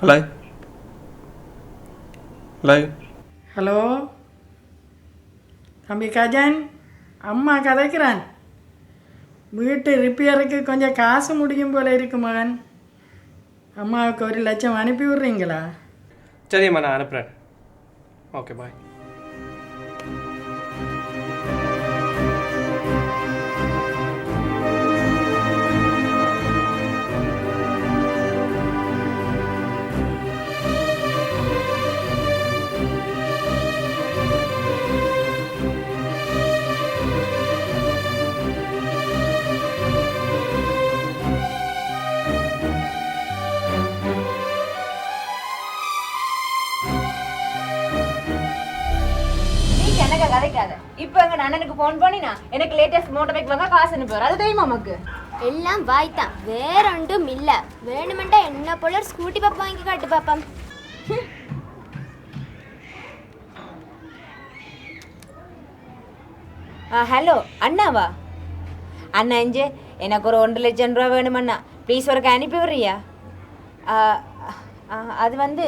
Hello hello hello தம்பி கஜன்? அம்மா கதைக்கிறான். வீட்டு ரிப்பேருக்கு கொஞ்சம் காசு முடியும் போல இருக்கு மகன். அம்மாவுக்கு ஒரு லட்சம் அனுப்பி விட்றீங்களா? சரிம்மா நான் அனுப்புகிறேன் ஓகே பாய் கதைக்காத. இப்போ எங்க அண்ணனுக்கு ஃபோன் பண்ணினா எனக்கு லேட்டஸ்ட் மோட்டர் பைக் வாங்க காசு அனுப்புவார். அது தெரியுமா நமக்கு எல்லாம் வாய்த்தான் வேற ஒன்றும் இல்ல. வேணுமெண்டா என்ன போல ஸ்கூட்டி பாப்பா வாங்கி காட்டு பாப்பம். ஹலோ அண்ணாவா? அண்ணா இஞ்சு எனக்கு ஒரு ஒன்றரை லட்சம் ரூபா வேணுமண்ணா ப்ளீஸ் ஒருக்க அனுப்பி விட்றியா? அது வந்து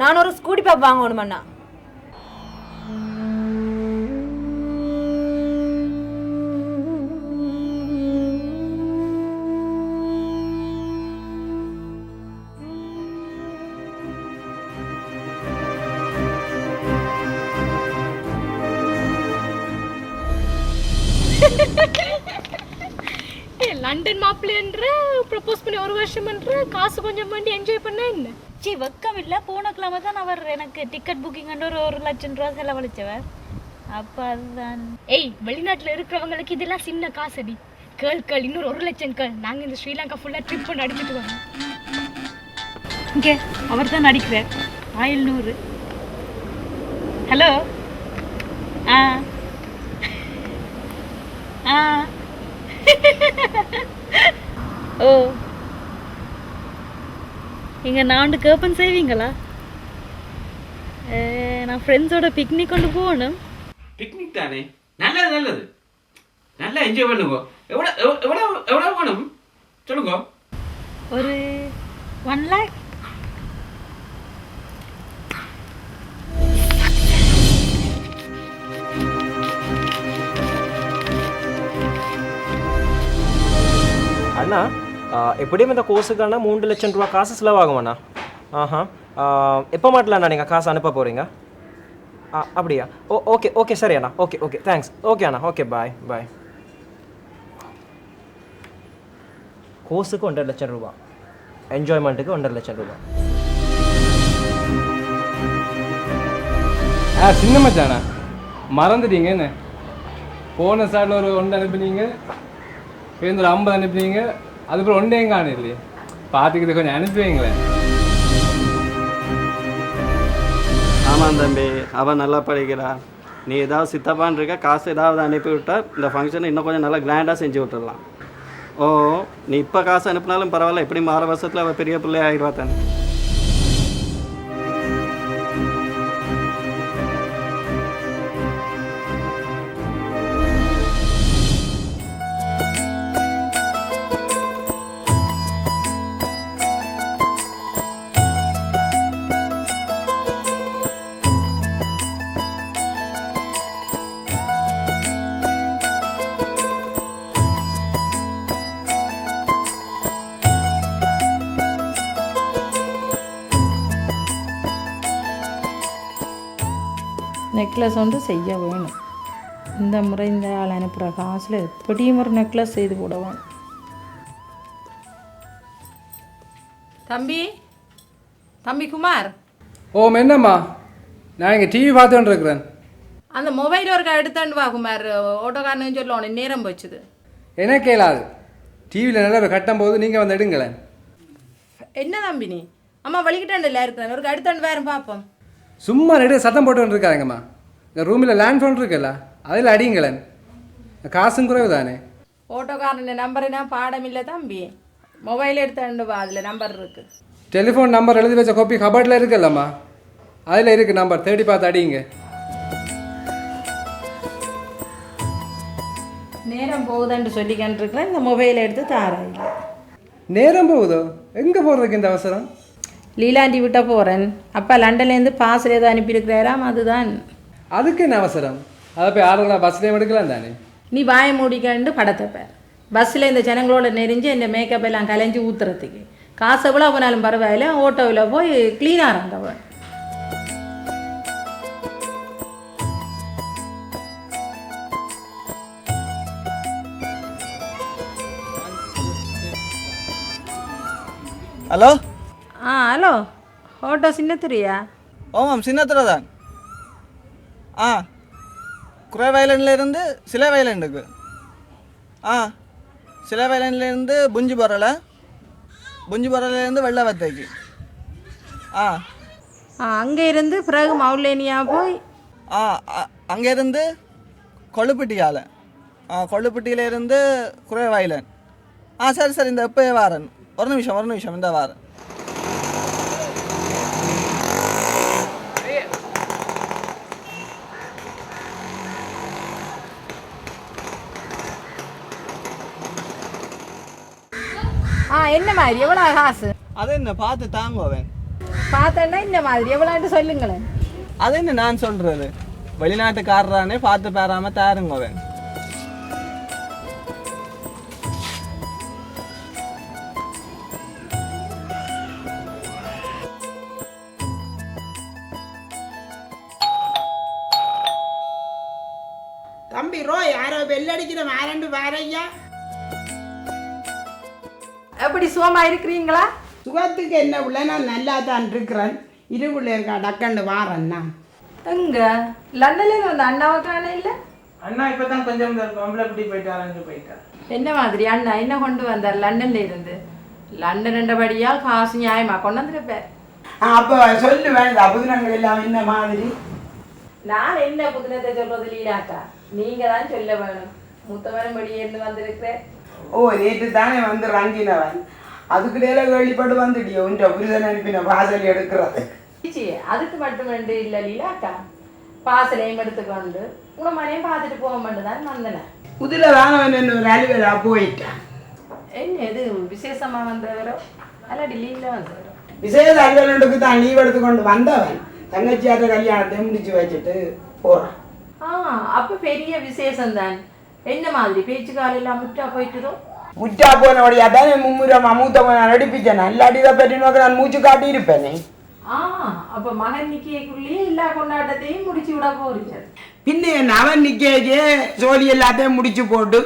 நான் ஒரு ஸ்கூட்டி பாப் வாங்கணுமண்ணா ஏய், லண்டன் மாப்பிள்ளைன்ற ப்ரப்போஸ் பண்ணி ஒரு வருஷம் பண்ற காசு கொஞ்சம் பண்ணி என்ஜாய் பண்ண என்ன? சி வெக்கம் இல்லை. போன கிழமை தான் அவர் எனக்கு டிக்கெட் புக்கிங் ஒரு ஒரு லட்சம் ரூபா செலவழிச்சவர். அப்போ அதுதான். ஏய் வெளிநாட்டுல இருக்கிறவங்களுக்கு இதெல்லாம் சின்ன காசடி. கேள் கேள் இன்னொரு ஒரு லட்சம் கேள். நாங்க இந்த ஸ்ரீலங்கா ஃபுல்லா ட்ரிப் பண்ணி அடிச்சுட்டு வரோம். இங்கே அவர் தான் நடிக்கிறார். ஆயில் நூறு ஹலோ ஆ ஓ இங்கே நான் கேப்பன் செய்வீங்களா நான் ஃப்ரெண்ட்ஸோட பிக்னிக் கொண்டு போகணும். பிக்னிக் தானே? நல்லது நல்லது. நல்லா என்ஜாய் பண்ணுங்க. எவ்வளோ எவ்வளோ எவ்வளோ வேணும்? சொல்லுங்க. ஒரு ஒன் லேக் அண்ணா எப்படியும் இந்த கோர்ஸுக்கான மூன்று லட்சம் ரூபா காசு செலவாகும் அண்ணா. ஆஹா. எப்போ மாட்டலாண்ணா நீங்கள் காசு அனுப்ப போகிறீங்க ஆ அப்படியா? ஓ ஓகே ஓகே சரி அண்ணா. ஓகே ஓகே தேங்க்ஸ் ஓகே அண்ணா ஓகே பாய் பாய் கோர்ஸுக்கு ஒன்றரை லட்சம் ரூபா. என்ஜாய்மெண்ட்டுக்கு ஒன்றரை லட்சம் ரூபா. ஆ சின்ன மச்சானா மறந்துட்டீங்கன்னு. போன சாட்டில் ஒரு ஒன்று அனுப்புனீங்க. பேருந்து ஒரு ஐம்பது அனுப்புனீங்க. அதுக்கப்புறம் ஒன்றையும் காணும் இல்லையே. பார்த்துக்கிட்டு கொஞ்சம் அனுப்பி வைங்களேன். ஆமாம் தம்பி அவன் நல்லா படிக்கிறா. நீ ஏதாவது சித்தப்பான்னு இருக்க காசு ஏதாவது அனுப்பி விட்டா இந்த ஃபங்க்ஷனை இன்னும் கொஞ்சம் நல்லா கிராண்டாக செஞ்சு விட்டுடலாம். ஓ நீ இப்போ காசு அனுப்பினாலும் பரவாயில்ல எப்படி ஆறு வருஷத்தில் அவள் பெரிய பிள்ளை ஆகிடுவா தானே. நெக்லஸ் ஒன்று செய்ய வேணும். இந்த முறை இந்த ஆள் அனுப்புகிற காசில் எப்படியும் ஒரு நெக்லஸ் செய்து போட வேணும் தம்பி? தம்பி குமார்? ஓ என்னம்மா? நான் இங்கே டிவி பார்த்துட்டு இருக்கிறேன் அந்த மொபைல் ஒருக்கா எடுத்தாண்டு வா குமார். ஓட்டோக்காரனு சொல்லணும் நேரம் போச்சுது. எனக்கு கேளாது? டிவியில் நல்ல ஒரு கட்டும் போது நீங்கள் வந்து எடுங்களேன். என்ன தம்பி நீ? அம்மா வலிக்கிட்டாண்டுல இருக்கிறேன்? ஒருக்கா எடுத்தாண்டு வேறு பார்ப்போம் சும்மா ரெண்டு சத்தம் போட்டு இருக்காங்கம்மா இந்த ரூமில் லேண்ட் ஃபோன் இருக்குல்ல அதில் அடிங்களேன் காசும் குறைவு தானே ஓட்டோக்காரன் நம்பருனா பாடம் இல்லை தம்பி மொபைல் எடுத்தாண்டு வா அதில் நம்பர் இருக்கு டெலிஃபோன் நம்பர் எழுதி வச்ச காப்பி கபட்டில் இருக்குல்லம்மா அதில் இருக்கு நம்பர் தேடி பார்த்து அடிங்க நேரம் போகுதுன்னு சொல்லிக்கிட்டு இருக்கிறேன் இந்த மொபைலை எடுத்து தாராயில்லை நேரம் போகுதோ எங்கே போகிறதுக்கு இந்த அவசரம் லீலாண்டி விட்ட போகிறேன் அப்பா லண்டன்லேருந்து பாசில் ஏதோ அனுப்பியிருக்கிறாராம் அதுதான் அதுக்கு என்ன அவசரம்? அதை போய் ஆளுங்களா பஸ்லேயும் எடுக்கலாம் தானே? நீ வாய மூடிக்கண்டு படத்தை பார். பஸ்ஸில் இந்த ஜனங்களோட நெறிஞ்சு இந்த மேக்கப் எல்லாம் கலைஞ்சு ஊத்துறதுக்கு. காசு எவ்வளோ போனாலும் பரவாயில்ல ஆட்டோவில் போய் க்ளீனாக இருந்தவன் ஹலோ? ஆ ஹலோ. ஆட்டோ சின்னத்துறியா? ஓமாம் சின்னத்துல தான் ஆ. குறை வயலண்ட்லேருந்து சிலை வயலண்டுக்கு ஆ. சிலை வயலண்ட்லேருந்து புஞ்சி பரல புஞ்சி பரலேருந்து வெள்ளவத்தைக்கு. ஆ. ஆ அங்கே இருந்து பிறகு மவுலேனியா போய் ஆ அங்கேருந்து கொள்ளுப்பட்டியால் ஆ கொள்ளுப்பட்டியிலேருந்து குறை வயலன். ஆ சரி சரி இந்த எப்போ வாரன். ஒரு நிமிஷம் ஒரு நிமிஷம் இந்த வாரன். ஆ என்ன மாதிரி? எவ்வளோ காசு? அது என்ன பார்த்து தாங்குவேன் பார்த்தேன்னா இந்த மாதிரி? எவ்வளோன்ட்டு சொல்லுங்களேன். அது என்ன நான் சொல்கிறது வெளிநாட்டுக்காரரானே பார்த்து பேராமல் தாருங்கவன் எப்படி சுகமா இருக்கிறீங்களா? சுகத்துக்கு என்ன உள்ள நான் நல்லா தான் இருக்கிறேன். இருவுள்ள இருக்கா டக்கண்டு நான் எங்க? லண்டன்லேருந்து வந்த அண்ணாவை காண இல்லை? அண்ணா இப்போ தான் கொஞ்சம் பொம்பளை குட்டி போயிட்டாரு போயிட்டார். என்ன மாதிரி அண்ணா? என்ன கொண்டு வந்தார் லண்டன்ல இருந்து? லண்டன் என்றபடியால் காசு நியாயமா கொண்டு வந்திருப்பார். அப்போ சொல்லு வேண்டாம் புதினங்கள் எல்லாம் என்ன மாதிரி? நான் என்ன புதினத்தை சொல்றது லீலாக்கா? நீங்க தான் சொல்ல வேணும். மூத்தவன் இருந்து வந்திருக்கிறேன் ஓ நேற்று தானே வந்து ரங்கினவன். அதுக்கிடையில கேள்விப்பட்டு வந்துட்டியோ? உன்ற புரிதன் அனுப்பின வாசல் எடுக்கிறது. அதுக்கு மட்டும் வேண்டு இல்ல லீலாக்கா பாசலையும் எடுத்துக்கொண்டு உணமனையும் பார்த்துட்டு போக மட்டும் தான் வந்தேன். புதில என்ன ஒரு அலுவலா போயிட்டான் என்ன எது விசேஷமா வந்தவரோ? அல்லாடி லீவ்ல வந்தவரோ? விசேஷ அலுவலனுக்கு தான் லீவ் எடுத்துக்கொண்டு வந்தவன். தங்கச்சியாட்ட கல்யாணத்தை முடிச்சு வச்சுட்டு போறான். ஆ அப்ப பெரிய விசேஷம் தான் என்ன மாதிரி? பேச்சு காலையெல்லாம் முட்டா போயிட்டுதோ? தானே மும்முரமா மூத்தவன் நான் நடிப்பிச்சேன். அல்லாடி இதை பற்றி நோக்க நான் மூச்சு காட்டி இருப்பேனே ஆ அப்ப மகன் நிக்கியக்குள்ளேயே எல்லா கொண்டாட்டத்தையும் முடிச்சு விட போறீங்க. பின்ன அவன் நிக்கேஜே சோழி எல்லாத்தையும் முடிச்சு போட்டு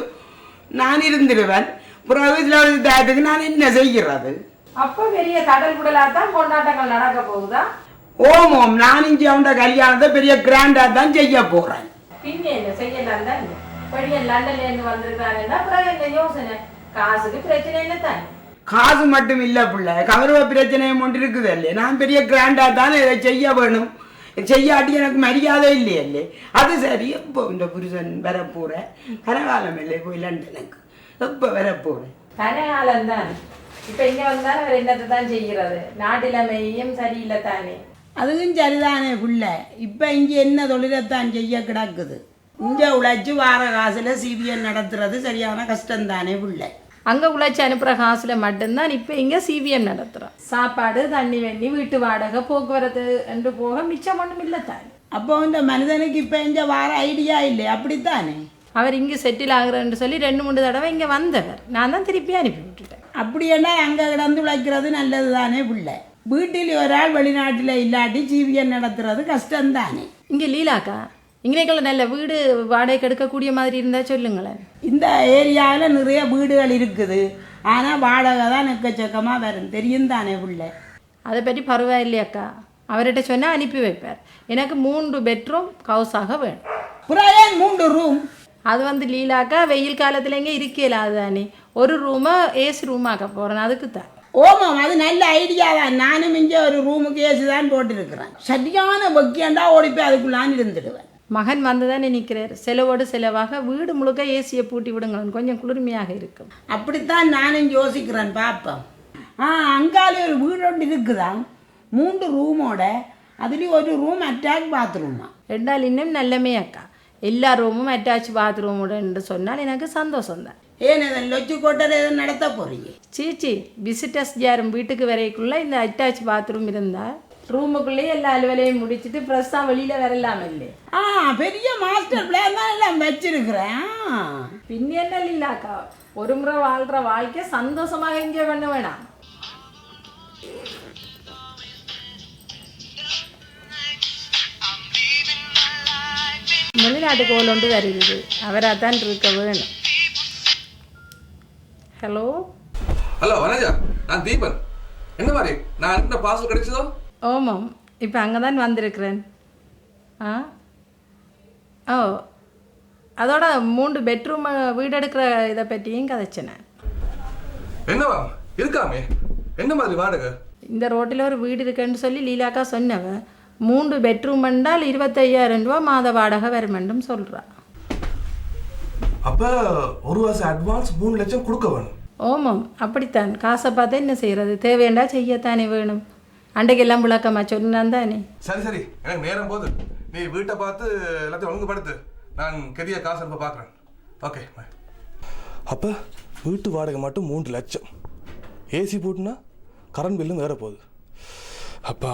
நான் இருந்துடுவேன். பிறகு சில டயத்துக்கு நான் என்ன செய்கிறது? அப்ப பெரிய தடல் புடலா தான் கொண்டாட்டங்கள் நடக்க போகுதா? ஓம் ஓம். நான் இங்கே அவன் கல்யாணத்தை பெரிய கிராண்டா தான் செய்ய போறேன். பின்ன என்ன செய்யலாம் தான்? பெரிய லண்டன்ல இருந்து வந்திருக்காருன்னா அப்புறம் என்ன யோசனை? காசுக்கு பிரச்சனை என்ன தான். காசு மட்டும் இல்ல பிள்ளை. கௌரவ பிரச்சனையும் ஒன்று இருக்குது இல்லையே நான் பெரிய கிராண்டா தானே இதை செய்ய வேணும். செய்யாட்டி எனக்கு மரியாதை இல்லையல்லே அது சரி. எப்போ இந்த புருஷன் வரப்போற? கனகாலம் இல்லை போய் லண்டனுக்கு. எப்போ வரப்போறேன் கனகாலம் தான். இப்ப இங்க வந்தாலும் அவர் என்னத்தை தான் செய்கிறது? நாட்டிலமையும் சரியில்லை தானே. அதுவும் சரிதானே பிள்ளை. இப்போ இங்கே என்ன தொழிலைத்தான் செய்ய கிடக்குது? இங்கே உழைச்சி வார காசுல சிபிஎன் நடத்துறது சரியான கஷ்டம்தானே பிள்ளை. அங்க உழைச்சி அனுப்புற காசுல மட்டும்தான் இப்ப இங்க சிபிஎம் நடத்துறோம். சாப்பாடு தண்ணி வெண்ணி வீட்டு வாடகை போக்குவரத்து என்று போக மிச்சம் ஒன்றும் இல்லை தானே. அப்போ இந்த மனிதனுக்கு இப்போ இங்கே வார ஐடியா இல்லை அப்படித்தானே? அவர் இங்கே செட்டில் ஆகுறேன்னு சொல்லி ரெண்டு மூணு தடவை இங்கே வந்தவர். நான் தான் திருப்பி அனுப்பி விட்டுட்டேன். அப்படின்னா அங்கே கிடந்து உழைக்கிறது நல்லது தானே பிள்ளை? வீட்டில் ஒரு ஆள் வெளிநாட்டில் இல்லாட்டி ஜீவியம் நடத்துறது கஷ்டம்தானே? இங்கே லீலாக்கா இங்கேக்குள்ள நல்ல வீடு வாடகைக்கு எடுக்கக்கூடிய மாதிரி இருந்தால் சொல்லுங்களேன். இந்த ஏரியாவில் நிறைய வீடுகள் இருக்குது. ஆனால் வாடகை தான் எக்கச்சக்கமாக வரும். தெரியும் தானே பிள்ளை அதை பற்றி பரவாயில்லையாக்கா அவர்கிட்ட சொன்னால் அனுப்பி வைப்பார். எனக்கு மூன்று பெட்ரூம் ஹவுஸாக வேணும். புறாயன் மூன்று ரூம் அது வந்து லீலாக்கா வெயில் காலத்துல இங்கே இருக்கல அதுதானே ஒரு ரூமை ஏசி ரூமாக்க போகிறேன் அதுக்கு தான். ஓமாம் அது நல்ல ஐடியா தான். நானும் இங்கே ஒரு ரூமுக்கு ஏசி தான் போட்டிருக்கிறேன். சரியான வக்கியண்டா ஓடி போய் அதுக்குள்ளான் இருந்துடுவேன். மகன் வந்து தானே நிற்கிறார் செலவோடு செலவாக வீடு முழுக்க ஏசியை பூட்டி விடுங்களேன் கொஞ்சம் குளிர்மையாக இருக்கும். அப்படித்தான் நானும் யோசிக்கிறேன் பாப்போம். ஆ அங்காலே ஒரு வீடு ஒன்று இருக்குதான் மூன்று ரூமோட. அதுலேயும் ஒரு ரூம் அட்டாக் பாத்ரூமா ரெண்டால் இன்னும் நல்லமே அக்கா. எல்லா ரூமும் அட்டாச் பாத்ரூமுடன் சொன்னால் எனக்கு சந்தோஷம்தான். ஏன் இதன் லொச்சு கோட்டரை எதுவும் நடத்த போறீங்க? சீச்சி விசிட்டர்ஸ் யாரும் வீட்டுக்கு வரைக்குள்ள இந்த அட்டாச் பாத்ரூம் இருந்தால் ரூமுக்குள்ளேயே எல்லா அலுவலையும் முடிச்சிட்டு ஃப்ரெஷ்ஷாக வெளியில் வரலாம் இல்லை ஆ பெரிய மாஸ்டர் பிளான் தான் எல்லாம் வச்சிருக்கிறேன். ஆ. பின் என்ன லீலாக்கா? ஒரு முறை வாழ்கிற வாழ்க்கை சந்தோஷமாக என்ஜாய் பண்ண வேணாம். வெளிநாட்டு கோல் ஒன்று வருகிறது. அவராக தான் இருக்க வேணும். ஹலோ ஹலோ வனஜா நான் தீபன். என்ன மாதிரி? நான் என்ன பார்சல் கிடைச்சதோ? ஓமாம் இப்போ அங்கே தான் வந்திருக்கிறேன். ஆ? ஓ. அதோட மூன்று பெட்ரூம் வீடு எடுக்கிற இதை பற்றியும் கதைச்சினேன் என்னவா? இருக்காமே. என்ன மாதிரி வாடகை? இந்த ரோட்டில் ஒரு வீடு இருக்குன்னு சொல்லி லீலாக்கா சொன்னவ மூன்று பெட்ரூம் என்றால் இருபத்தையாயிரம் ரூபா மாத வாடகை வருமென்றும் சொல்கிறா அப்ப ஒரு வருஷம் அட்வான்ஸ் மூணு லட்சம் கொடுக்க வேணும். ஓமாம். அப்படித்தான். காசை பார்த்தா என்ன செய்கிறது தேவையண்டா செய்யத்தானே வேணும். அண்டைக்கெல்லாம் விளக்கமா சொன்னான் தானே? சரி சரி. எனக்கு நேரம் போகுது. நீ வீட்டை பார்த்து எல்லாத்தையும் ஒழுங்குபடுத்து. நான் கெதிய காசு அனுப்ப பார்க்குறேன் ஓகே அப்போ வீட்டு வாடகை மட்டும் மூன்று லட்சம். ஏசி போட்டுனா கரண்ட் பில்லும் வேற போகுது அப்பா.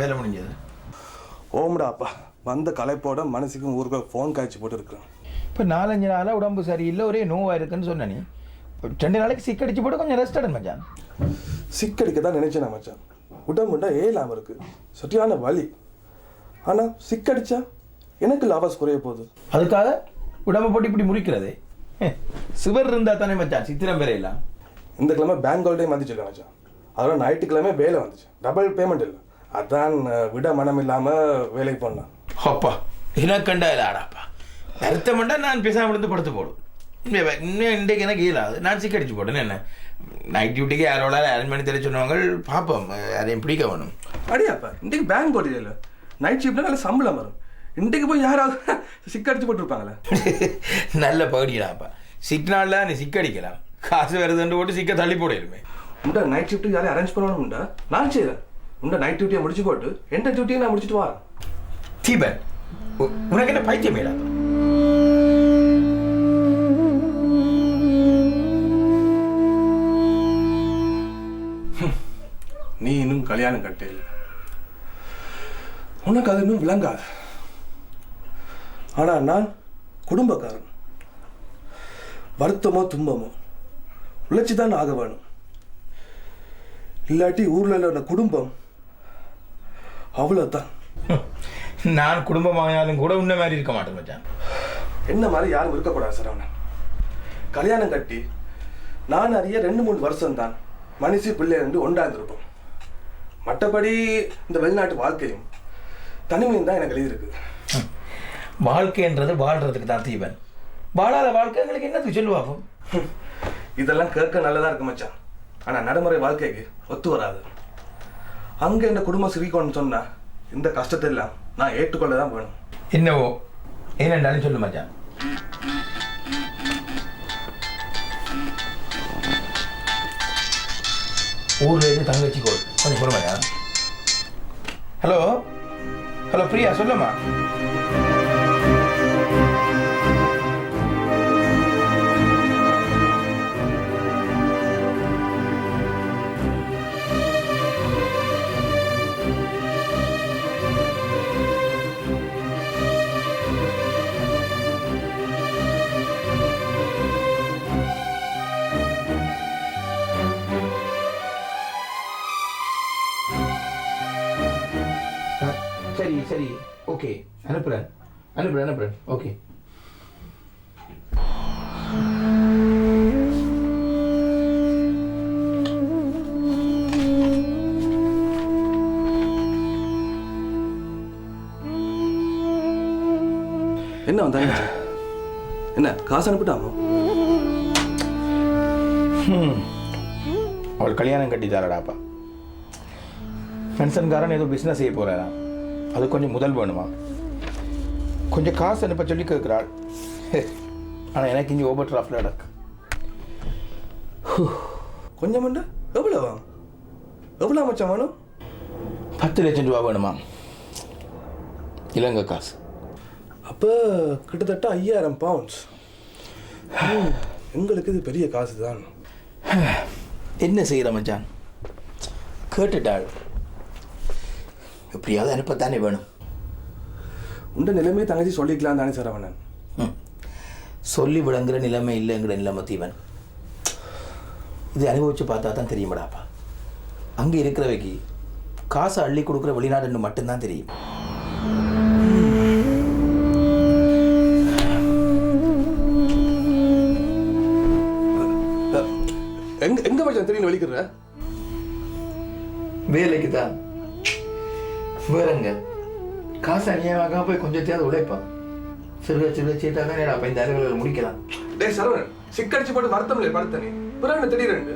வேலை முடிஞ்சது. ஓம்டா அப்பா. வந்த கலைப்போட மனசுக்கும் ஊருக்கு ஃபோன் காய்ச்சி போட்டு இருக்கிறேன் இப்போ நாலஞ்சு நாளாக உடம்பு சரியில்லை ஒரே நோவாக இருக்குன்னு சொன்ன நீ. ரெண்டு நாளைக்கு சிக்கடிச்சு போட்டு கொஞ்சம் ரெஸ்ட் எடு மச்சான். சிக்கடிக்க தான் நினைச்சேன் மச்சான். உடம்புண்டா ஏலாம இருக்கு. சரியான வலி. ஆனா சிக்கடிச்சா எனக்கு லாபஸ் குறைய போகுது. அதுக்காக உடம்பை போட்டு இப்படி முறிக்கிறதே. சுவர் இருந்தால் தானே மச்சான் சித்திரம் வேற இல்லை இந்த கிழமை பேங்க் ஹாலிடே வந்துச்சுல்ல மச்சான். அதோட ஞாயிற்றுக்கிழமை வேலை வந்துச்சு. டபுள் பேமெண்ட் இல்லை. அதான் விட மனம் இல்லாம வேலைக்கு போனேன். அப்பா எனக்கண்டா இல்லை ஆடாப்பா. வருத்தம்ண்டா நான் பேசாமல் இருந்து படுத்து போடும். இன்னும் இன்றைக்கு எனக்கு இயலாது நான் சிக்கடிச்சு போட்டேன். என்ன? நைட் டியூட்டிக்கு யாரோட அரேஞ்ச் பண்ணி தெரிய சொன்னவங்க பார்ப்போம் யாரையும் பிடிக்க வேணும். அடியாப்பா இன்றைக்கு பேங்க் இல்லை? நைட் ஷிஃப்ட்ல நல்ல சம்பளம் வரும். இன்றைக்கு போய் யாராவது சிக்கடிச்சு போட்டுருப்பாங்களே? நல்ல பகுதிடாப்பா சிக்னாலில் நீ சிக்கடிக்கலாம். காசு வருதுன்னு போட்டு சிக்க தள்ளி போடிடுமே உண்டா நைட் ஷிஃப்ட் யாரையும் அரேஞ்ச் பண்ணணும்டா நான் செய்கிறேன் உண்டா நைட் டியூட்டியை முடிச்சு போட்டு எந்த டியூட்டியை நான் முடிச்சுட்டு வரேன் தீபன் உனக்கு என்ன பைத்தியம் மேடா நீ இன்னும் கல்யாணம் கட்டே இல்லை உனக்கு அது இன்னும் விளங்காது. ஆனா நான் குடும்பக்காரன். வருத்தமோ துன்பமோ உழைச்சி தான் ஆக வேணும். இல்லாட்டி ஊர்ல உள்ள குடும்பம் அவ்வளவுதான். நான் குடும்பமானாலும் கூட உன்ன மாதிரி இருக்க மாட்டேன் மச்சான். என்ன மாதிரி யாரும் இருக்கக்கூடாது சரவணன் கல்யாணம் கட்டி நான் அறிய ரெண்டு மூணு வருஷம் தான் மனுஷி பிள்ளை ரெண்டு ஒண்டாந்துருப்போம் மற்றபடி இந்த வெளிநாட்டு வாழ்க்கையும் தனிமையும் தான் எனக்கு எழுதியிருக்கு. வாழ்க்கைன்றது வாழ்றதுக்கு தான் தீபன். வாழாத வாழ்க்கை எங்களுக்கு என்னத்துக்கு சொல்லுவாகும் இதெல்லாம் கேட்க நல்லதா இருக்கு மச்சான். ஆனா நடைமுறை வாழ்க்கைக்கு ஒத்து வராது. அங்கே இந்த குடும்பம் சிரிக்கணும்னு சொன்னா இந்த கஷ்டத்தை எல்லாம் நான் ஏற்றுக்கொள்ள தான் வேணும். என்னவோ? ஏனென்றாலும் சொல்லு மச்சான். ஊர்ல இருந்து தங்கச்சி கோல். கொஞ்சம் பொறுமையா. ஹலோ? ஹலோ பிரியா சொல்லுமா சரி ஓகே அனுப்புறேன். அனுப்புறேன் அனுப்புறேன். ஓகே என்ன அவன் தங்கச்சி? என்ன காசு அனுப்பிட்டாமோ? அவள் கல்யாணம் கட்டிட்டாரடாப்பா பென்ஷன்காரன் ஏதோ பிஸ்னஸ் செய்ய போகிறாராம் அது கொஞ்சம் முதல் வேணுமா? கொஞ்சம் காசு அனுப்ப சொல்லி கேட்குறாள். ஆனால் எனக்கு இங்கே ஓவர் டிராஃப்டில் நடக்கு. கொஞ்சம் மண்ட எவ்வளவா? எவ்வளோ மச்சான் வேணும் பத்து லட்சம் ரூபா வேணுமா? இலங்கை காசு. அப்போ கிட்டத்தட்ட ஐயாயிரம் பவுண்ட்ஸ் எங்களுக்கு இது பெரிய காசு தான் என்ன செய்கிற மச்சான்? கேட்டுட்டாள். எப்படியாவது அனுப்பத்தானே வேணும். உண்ட நிலைமையை தங்கச்சி சொல்லிக்கலாம் தானே சரவணன்? சொல்லி விளங்குற நிலைமை இல்லைங்கிற நிலைமை தீவன் இது அனுபவிச்சு பார்த்தா தான் தெரியுமாடாப்பா. அங்கே இருக்கிறவைக்கு காசை அள்ளி கொடுக்குற வெளிநாடுன்னு மட்டும்தான் தெரியும். எங்க எங்க மச்சான் தெரியும் வலிக்கிற வேலைக்கு தான் வேறங்க. காசு அநியாயமாக போய் கொஞ்சத்தையாவது உழைப்பான் சிறுக சிறுக சீட்டா தான் அப்போ இந்த அலுவலகளை முடிக்கலாம். டேய் சரவணன் சிக்கடிச்சு போட்டு வருத்தம். இல்லை படுத்தனே பிறகு திடீரெண்டு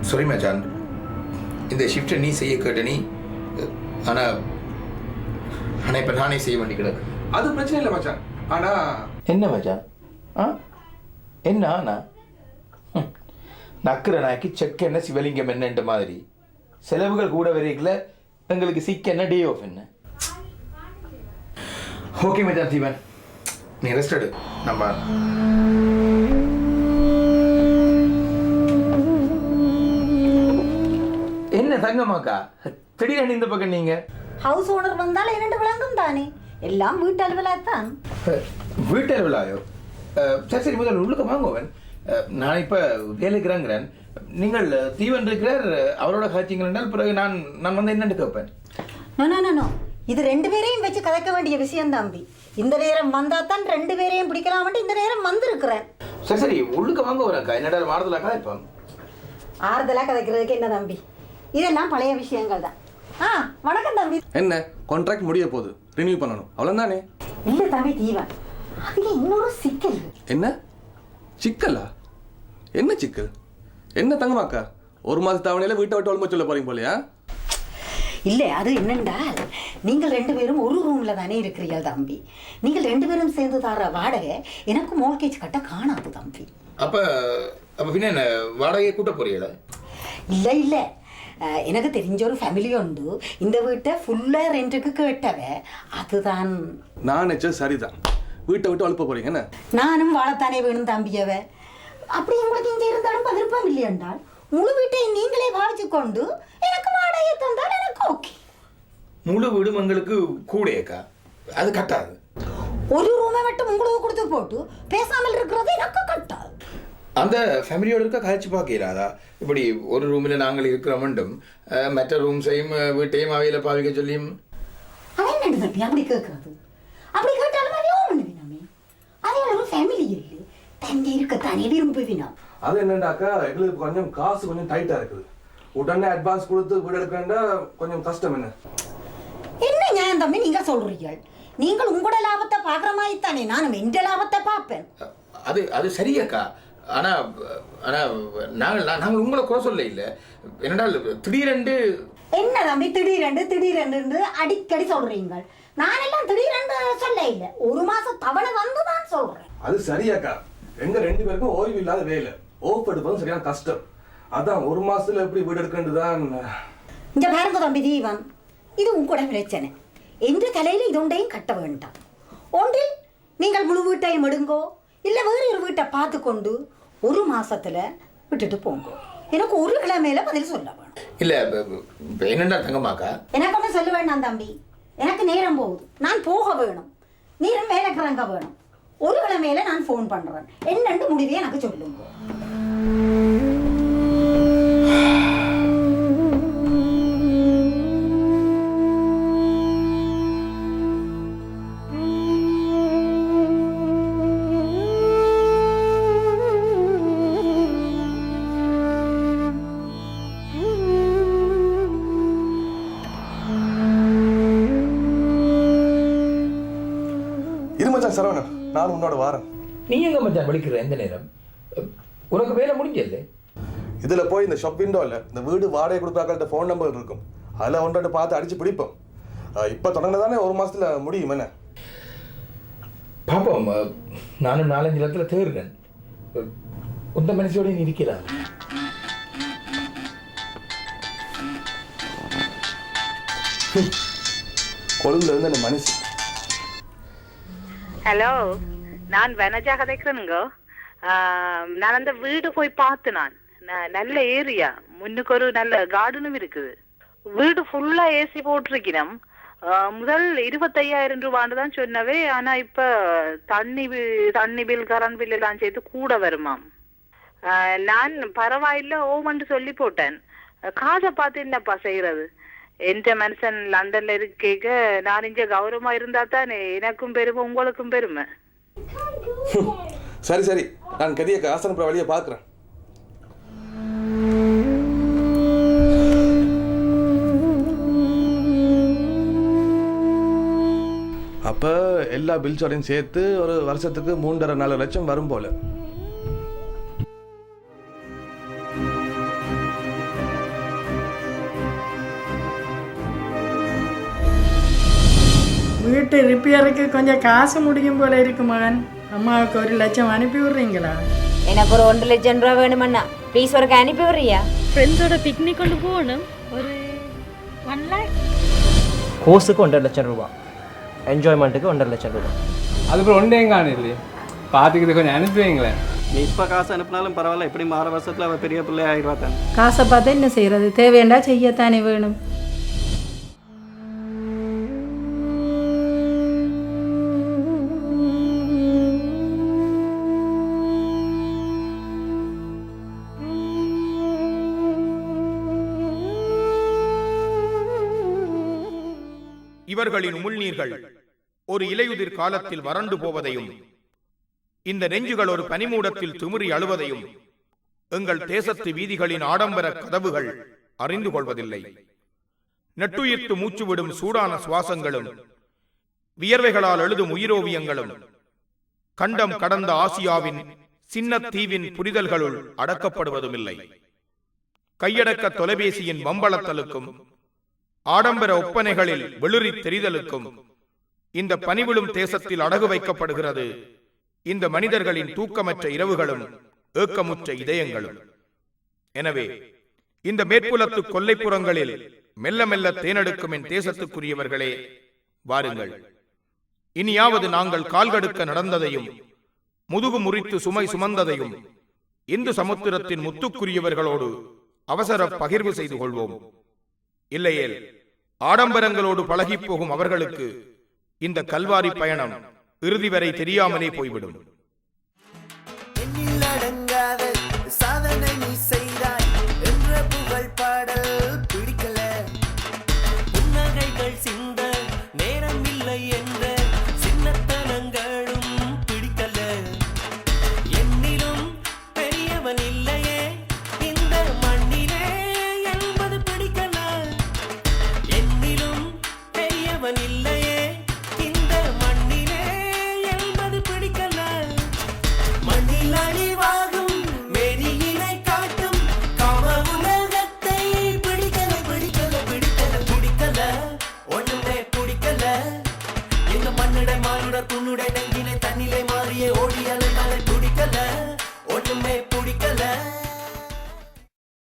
சாரி மச்சான். இந்த ஷிஃப்ட்டை நீ செய்ய கேட்ட நீ ஆனால் ஆனால் இப்போ நானே செய்ய வேண்டி கிடக்கு. அது பிரச்சனை இல்லை மச்சான். ஆனா என்ன மச்சான்? ஆ? என்ன ஆனா. நக்கிற நாய்க்கு செக் என்ன சிவலிங்கம் என்னன்ற மாதிரி. செலவுகள் கூட வரைக்கல எங்களுக்கு சிக் என்ன டே ஆஃப் என்ன? ஓகே மச்சான் தீவன் நீ ரெஸ்ட் எடு. நம்ம என்ன தங்கம்மாக்கா? திடீர்னு இந்த பக்கம் நீங்க. ஹவுஸ் ஓனர் வந்தால் இரண்டு விளங்கும் தானே? எல்லாம் வீட்டு அலுவலாத்தான் வீட்டு அலுவலாயோ? சரி சரி முதல்ல உள்ளுக்க வாங்குவன் நான் இப்போ வேலைக்கு இறங்குறேன். நீங்கள் தீவன் இருக்கிறார் அவரோட காய்ச்சிங்கள் என்றால் பிறகு நான் நான் வந்து என்னன்னு கேட்பேன்? நோ நோ, நோ நோ இது ரெண்டு பேரையும் வச்சு கதைக்க வேண்டிய விஷயம் தம்பி இந்த நேரம் வந்தா தான் ரெண்டு பேரையும் பிடிக்கலாம் இந்த நேரம் வந்திருக்கிறேன். சரி சரி உள்ளுக்க வாங்க வரேன்க்கா என்னடா வாரத்தில் கதைப்போம் ஆறுதலா கதைக்கிறதுக்கு என்ன தம்பி? இதெல்லாம் பழைய விஷயங்கள் தான். ஆ வணக்கம் தம்பி. என்ன கான்ட்ராக்ட் முடிய போகுது. ரினியூ பண்ணணும். அவ்வளோதானே இல்ல தம்பி தீவன். அதுல இன்னொரு சிக்கல் என்ன? சிக்கலா? என்ன சிக்கல்? என்ன தங்கமாக்கா? ஒரு மாத தவணையில வீட்டை விட்டு ஒழுங்கு சொல்ல போறீங்க போலையா? இல்ல அது என்னென்றால் நீங்கள் ரெண்டு பேரும் ஒரு ரூம்ல தானே இருக்கிறீர்கள் தம்பி. நீங்கள் ரெண்டு பேரும் சேர்ந்து தர வாடகை எனக்கு மோல்கேஜ் கட்ட காணாது தம்பி. அப்போ அப்போ பின்ன என்ன வாடகையை கூட்ட போறீங்களா? இல்ல இல்ல. எனக்கு தெரிஞ்ச ஒரு ஃபேமிலி உண்டு. இந்த வீட்டை ஃபுல்லா ரெண்டுக்கு கேட்டவ அதுதான். நான் நினைச்சது சரிதான். வீட்டை விட்டு அழுப்ப போறீங்க என்ன? நானும் வாழத்தானே வேணும் தம்பியவ. அப்படி உங்களுக்கு இங்க இருந்தாலும் விருப்பம் இல்லை என்றால் முழு வீட்டை நீங்களே பாவிச்சு கொண்டு எனக்கு வாடகை தந்தால் எனக்கு ஓகே. முழு வீடும் எங்களுக்கு கூடையக்கா அது கட்டாது. ஒரு ரூமை மட்டும் உங்களுக்கு கொடுத்து போட்டு பேசாமல் இருக்கிறது எனக்கு கட்டாது. அந்த ஃபேமிலியோட இருக்க காய்ச்சி பார்க்கிறாதா இப்படி ஒரு ரூமில் நாங்கள் இருக்கிற மட்டும் மற்ற ரூம்ஸையும் வீட்டையும் அவையில் பாவிக்க சொல்லியும். அவன் அப்படி கேட்கறது. அப்படி கேட்டாலும் அதே ஒரு ஃபேமிலி இல்லை. தங்க இருக்கத்தானே விரும்புவினா அது என்னண்டாக்கா எங்களுக்கு கொஞ்சம் காசு கொஞ்சம் டைட்டா இருக்குது. உடனே அட்வான்ஸ் கொடுத்து வீடு எடுக்கண்டா கொஞ்சம் கஷ்டம் என்ன? என்ன நியாயம் தம்பி நீங்க சொல்றீர்கள்? நீங்கள் உங்களோட லாபத்தை பார்க்குற மாதிரி தானே நானும் எந்த லாபத்தை பார்ப்பேன்? அது அது சரியக்கா. ஆனால் ஆனால் நாங்கள் நான் நாங்கள் உங்களை குறை சொல்ல இல்லை. என்னடால் திடீரென்று என்ன தம்பி திடீரென்று திடீரென்று அடிக்கடி சொல்றீங்க நான் எல்லாம் திடீரென்று சொல்ல இல்லை. ஒரு மாசம் தவணை வந்து நான் சொல்றேன். அது சரியாக்கா. எங்க ரெண்டு பேருக்கும் ஓய்வு இல்லாத வேலை. ஓப்பு எடுப்பதும் சரியான கஷ்டம். அதான் ஒரு மாசத்துல எப்படி வீடு எடுக்கண்டு தான் இங்க பாருங்க தம்பி தீவன் இது உங்களோட பிரச்சனை எந்த தலையில இதொண்டையும் கட்ட வேண்டாம். ஒன்றில் நீங்கள் முழு வீட்டையும் எடுங்கோ இல்ல வேறு ஒரு வீட்டை பார்த்து கொண்டு ஒரு மாசத்துல விட்டுட்டு போங்க. எனக்கு ஒரு கிழமையில பதில் சொல்ல வேணும். இல்லை என்னடா தங்கம்மாக்கா. எனக்கு ஒன்றும் சொல்ல வேண்டாம் தம்பி. எனக்கு நேரம் போகுது. நான் போக வேணும். நீரும் வேலைக்கு இறங்க வேணும். ஒரு கிழமையில நான் ஃபோன் பண்றேன். என்னென்று முடிவே எனக்கு சொல்லுங்க. விழிக்கிற எந்த நேரம்? உனக்கு வேலை முடிஞ்சது. இதுல போய் இந்த ஷாப் விண்டோல இந்த வீடு வாடகை கொடுக்குறாக்கள்கிட்ட ஃபோன் நம்பர் இருக்கும். அதுல ஒன்றோட பார்த்து அடிச்சு பிடிப்போம். இப்ப தொடங்கினதானே ஒரு மாசத்துல முடியும் என்ன? பாப்போம் நானும் நாலஞ்சு இடத்துல தேடுறேன் அஹ், உந்த மனசோட நீ இருக்கலாம் கொழும்புல இருந்து அந்த மனுஷி ஹலோ நான் வனஜா கதைக்கிறேனுங்க. நான் அந்த வீடு போய் பார்த்து நான் நல்ல ஏரியா முன்னுக்கு ஒரு நல்ல கார்டனும் இருக்குது வீடு ஃபுல்லா ஏசி போட்டிருக்கிறோம் முதல் இருபத்தையாயிரம் ரூபான்னு தான் சொன்னவே ஆனா இப்ப தண்ணி தண்ணி பில் கரண்ட் பில் எல்லாம் சேர்த்து கூட வருமாம் நான் பரவாயில்ல ஓமன்ட்டு சொல்லி போட்டேன் காசை பார்த்து என்னப்பா செய்யறது எந்த மனுஷன் லண்டன்ல இருக்க நான் இங்க கௌரவமா இருந்தா தானே எனக்கும் பெருமை உங்களுக்கும் பெருமை சரி சரி. நான் கதிய காசு வழியை பார்க்குறேன். அப்போ எல்லா பில்ஸோடையும் சேர்த்து ஒரு வருஷத்துக்கு மூன்றரை நாலு லட்சம் வரும் போல. வீட்டு ரிப்பேருக்கு கொஞ்சம் காசு முடியும் போல இருக்கு மகன். அம்மாவுக்கு ஒரு லட்சம் அனுப்பி விடுறீங்களா? எனக்கு ஒரு ஒன்றரை லட்சம் ரூபா வேணுமண்ணா. ப்ளீஸ் ஒருக்கா அனுப்பி விடுறியா? ஃப்ரெண்ட்ஸோட பிக்னிக் கொண்டு போகணும். ஒரு ஒன் லேக் கோர்ஸுக்கு ஒன்றரை லட்சம் ரூபா. என்ஜாய்மெண்ட்டுக்கு ஒன்றரை லட்சம் ரூபா. அதுக்கப்புறம் ஒன்றையும் காணும் இல்லையே? பார்த்துக்கிட்டு கொஞ்சம் அனுப்பி வைங்களேன். நீ இப்போ காசு அனுப்பினாலும் பரவாயில்ல எப்படி மாற வருஷத்தில் அவள் பெரிய பிள்ளை ஆயிடுவா தானே. காசை பார்த்தா என்ன செய்யறது தேவையாண்டா செய்யத்தானே வேணும். இவர்களின் உமிழ்நீர்கள் ஒரு இலையுதிர் காலத்தில் வறண்டு போவதையும் இந்த நெஞ்சுகள் ஒரு பனிமூடத்தில் திமிரி அழுவதையும் எங்கள் தேசத்து வீதிகளின் ஆடம்பர கதவுகள் அறிந்து கொள்வதில்லை. நெட்டுயிர்த்து மூச்சுவிடும் சூடான சுவாசங்களும் வியர்வைகளால் எழுதும் உயிரோவியங்களும் கண்டம் கடந்த ஆசியாவின் சின்ன தீவின் புரிதல்களுள் அடக்கப்படுவதுமில்லை. கையடக்க தொலைபேசியின் வம்பளத்தலுக்கும் ஆடம்பர ஒப்பனைகளில் வெளிரி தெரிதலுக்கும் இந்த பனிவிழும் தேசத்தில் அடகு வைக்கப்படுகிறது. இந்த மனிதர்களின் தூக்கமற்ற இரவுகளும் ஏக்கமுற்ற இதயங்களும். எனவே இந்த மேற்புலத்து கொல்லைப்புறங்களில் மெல்ல மெல்ல தேனெடுக்கும் என் தேசத்துக்குரியவர்களே வாருங்கள். இனியாவது நாங்கள் கால்கடுக்க நடந்ததையும் முதுகு முறித்து சுமை சுமந்ததையும் இந்து சமுத்திரத்தின் முத்துக்குரியவர்களோடு அவசர பகிர்வு செய்து கொள்வோம். இல்லையேல் ஆடம்பரங்களோடு பழகிப் போகும் அவர்களுக்கு இந்த கல்வாரி பயணம் இறுதி வரை தெரியாமலே போய்விடும்.